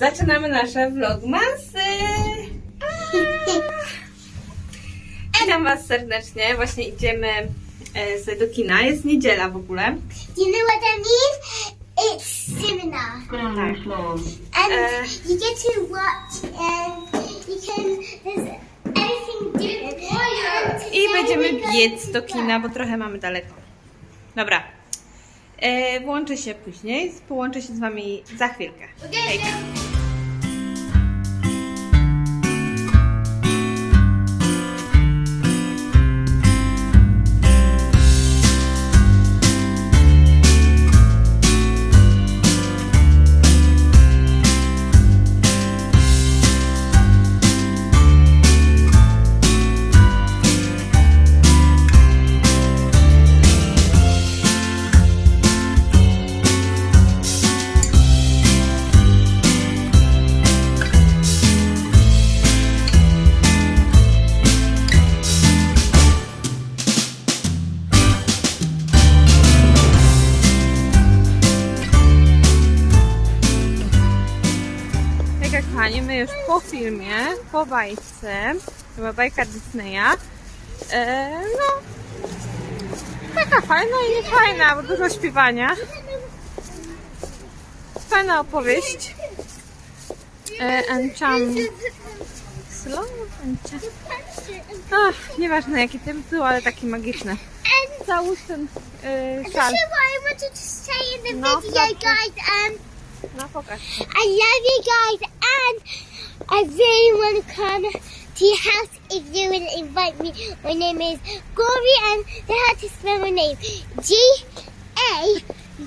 Zaczynamy nasze vlogmasy! Witam Was serdecznie. Właśnie idziemy e, z do kina. Jest niedziela w ogóle. Do you know what that means? It's cinema. Tak. And Uh, you get to watch and you can, there's everything different. And I today będziemy we're going biec to do kina, bo trochę mamy daleko. Dobra. E, włączę się później. Połączę się z Wami za chwilkę. Hejka. Kochani, my już po filmie, po bajce, chyba bajka Disneya. E, no, taka fajna i niefajna, bo dużo śpiewania. Fajna opowieść. E, Enchant... Slow? Enchant... Ach, nieważne jaki tytuł, ale taki magiczny. And Załóż ten this szal. No, video, No. I love you guys, and I really want to come to your house if you will invite me. My name is Gory, and they how to spell my name: G A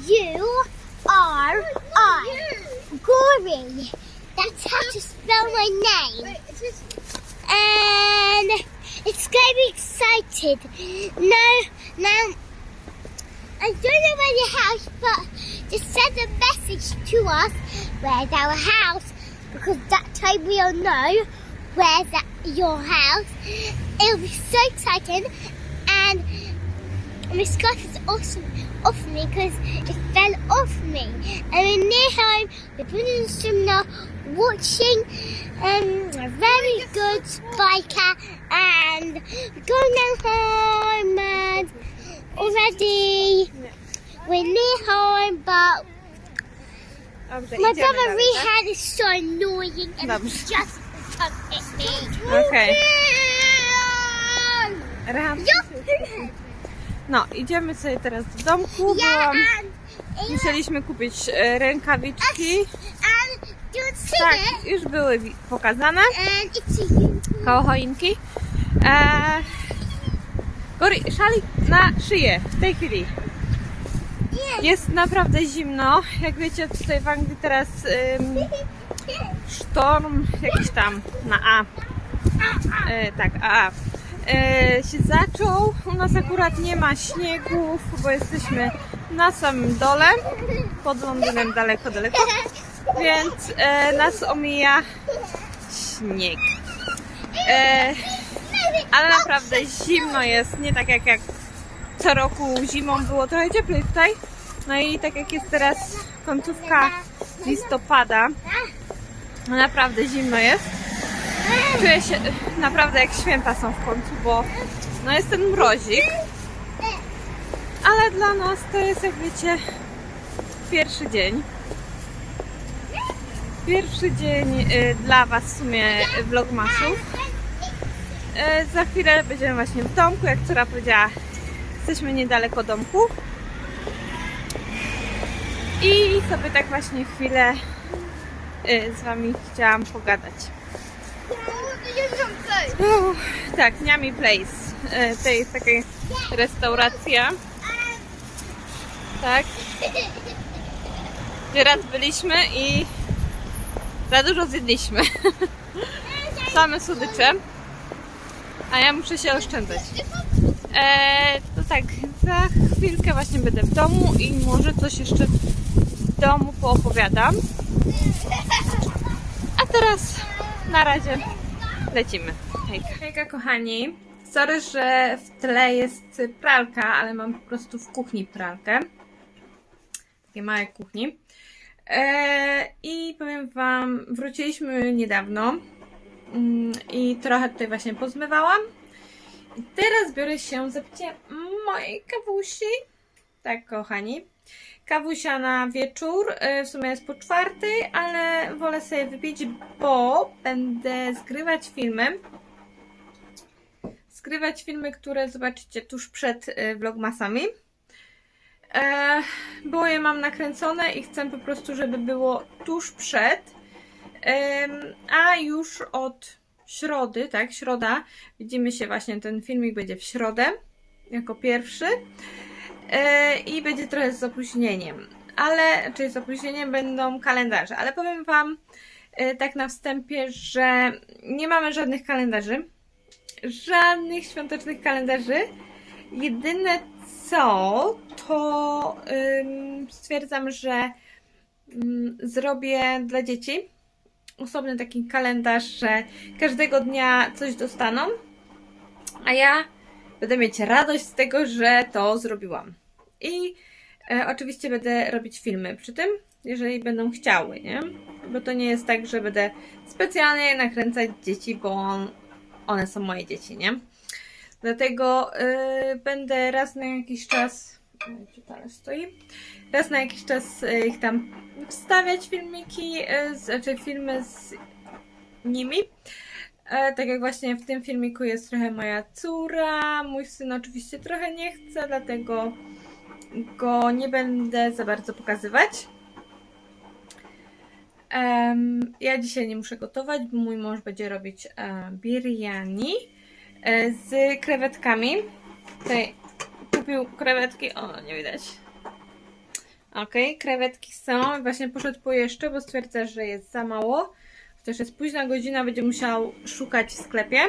U R I. Gory. That's how to spell my name. And it's going to be excited. No, now I don't know where your house, but just send a message to us where's our house because that time we'll know where's your house. It'll be so exciting and Miss Scott is awesome off me because it fell off me. And we're near home, we're putting in some now, watching um, a very good spiker and we're going now home and already near home but Dobrze, my idziemy brother dalej, tak? Rehan is so annoying and Dobrze. he's just at me. Okej. Rehan! No, idziemy sobie teraz do domku. Yeah, and, musieliśmy kupić e, rękawiczki. and do you see Tak, it? już były wi- pokazane And it's a unicorn. koło choinki. E, Gori, szalik na szyję w tej chwili. Jest naprawdę zimno. Jak wiecie, tutaj w Anglii teraz ym, sztorm jakiś tam na A. E, tak, A. E, się zaczął. U nas akurat nie ma śniegów, bo jesteśmy na samym dole, pod Londynem daleko, daleko, więc e, nas omija śnieg. Ale naprawdę zimno jest, nie tak jak, jak co roku zimą było trochę cieplej tutaj. No i tak jak jest teraz końcówka listopada, no naprawdę zimno jest. Czuję się naprawdę jak święta są w końcu, bo no jest ten mrozik. Ale dla nas to jest jak wiecie pierwszy dzień. Pierwszy dzień y, dla Was w sumie vlogmasów. E, Za chwilę będziemy właśnie w domku, jak Cora powiedziała, jesteśmy niedaleko domku. I sobie tak właśnie chwilę y, z Wami chciałam pogadać. Tak, Niami Place. E, To jest taka restauracja. Tak, gdzie raz byliśmy i za dużo zjedliśmy. Same słodycze. A ja muszę się oszczędzać. E, tak, za chwilkę właśnie będę w domu i może coś jeszcze w domu poopowiadam. A teraz na razie lecimy. Hejka. Hejka kochani. Sorry, że w tle jest pralka, ale mam po prostu w kuchni pralkę. Takie małe kuchni. E, I powiem Wam, wróciliśmy niedawno mm, i trochę tutaj właśnie pozmywałam. I teraz biorę się za picie mojej kawusi. Tak, kochani. Kawusia na wieczór, e, w sumie jest po czwartej, ale wolę sobie wypić, bo będę zgrywać filmy. Zgrywać filmy, które zobaczycie tuż przed e, vlogmasami. E, bo je mam nakręcone i chcę po prostu, żeby było tuż przed. A już od środy, tak, środa, widzimy się właśnie, ten filmik będzie w środę, jako pierwszy. E, I będzie trochę z opóźnieniem, ale, czyli z opóźnieniem będą kalendarze, ale powiem Wam e, tak na wstępie, że nie mamy żadnych kalendarzy, żadnych świątecznych kalendarzy. Jedyne co, to stwierdzam, że zrobię dla dzieci osobny taki kalendarz, że każdego dnia coś dostaną, a ja będę mieć radość z tego, że to zrobiłam. I e, oczywiście będę robić filmy przy tym, jeżeli będą chciały, nie? Bo to nie jest tak, że będę specjalnie nakręcać dzieci, bo one są moje dzieci, nie? Dlatego y, będę raz na jakiś czas. Oj, Gdzie talerz stoi? Raz na jakiś czas y, ich tam wstawiać filmiki, y, znaczy filmy z nimi. E, tak jak właśnie w tym filmiku jest trochę moja córa, mój syn oczywiście trochę nie chce, dlatego go nie będę za bardzo pokazywać. Ja dzisiaj nie muszę gotować, bo mój mąż będzie robić e, biryani e, z krewetkami. Tutaj kupił krewetki, o nie widać. Okej, krewetki są. Właśnie poszedł po jeszcze, bo stwierdza, że jest za mało. Chociaż jest późna godzina, będzie musiał szukać w sklepie.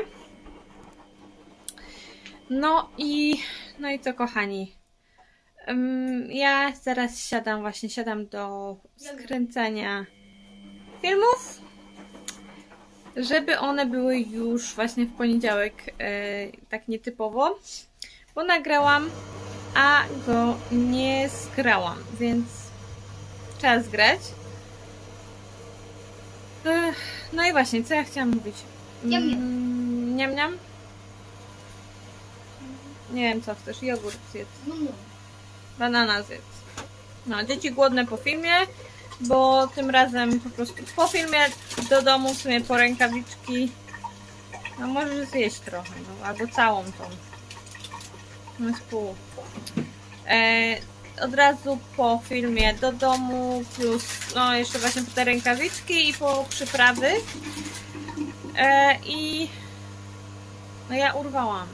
No i, no i co kochani. Ja zaraz siadam, właśnie siadam do skręcania filmów, żeby one były już właśnie w poniedziałek e, tak nietypowo, bo nagrałam, a go nie skrałam, więc trzeba zgrać. Ech, No i właśnie, co ja chciałam mówić? Niam, niam. Mm, niam, niam? Nie wiem, co chcesz. Jogurt zjedz. No, no. Banana zjedz. No, dzieci głodne po filmie, bo tym razem po prostu po filmie do domu w sumie po rękawiczki. No możesz zjeść trochę, no, albo całą tą. No jest pół. E, od razu po filmie do domu, plus no jeszcze właśnie po te rękawiczki i po przyprawy. E, I no ja urwałam.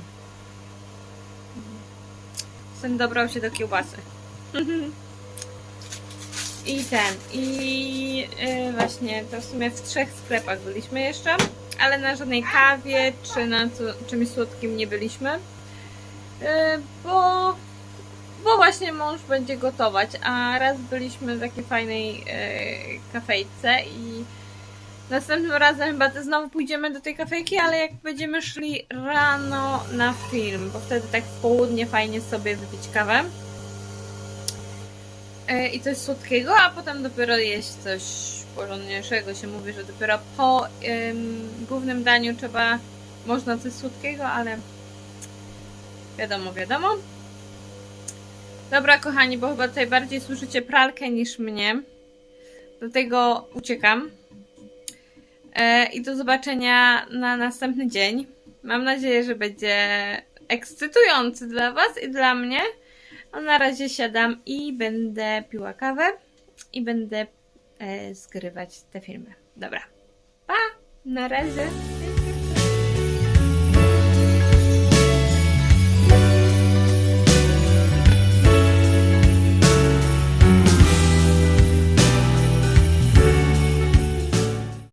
Syn dobrał się do kiełbasy. I ten, i yy, właśnie to w sumie w trzech sklepach byliśmy jeszcze, ale na żadnej kawie czy na co, czymś słodkim nie byliśmy, yy, bo, bo właśnie mąż będzie gotować, a raz byliśmy w takiej fajnej yy, kafejce i następnym razem chyba znowu pójdziemy do tej kafejki, ale jak będziemy szli rano na film, bo wtedy tak w południe fajnie sobie wypić kawę e, i coś słodkiego, a potem dopiero jeść coś porządniejszego. Się mówi, że dopiero po ym, głównym daniu trzeba, można coś słodkiego, ale wiadomo, wiadomo. Dobra, kochani, bo chyba tutaj bardziej słyszycie pralkę niż mnie. Dlatego uciekam. E, I do zobaczenia na następny dzień. Mam nadzieję, że będzie ekscytujący dla Was i dla mnie. A na razie siadam i będę piła kawę i będę e, zgrywać te filmy. Dobra. Pa! Na razie!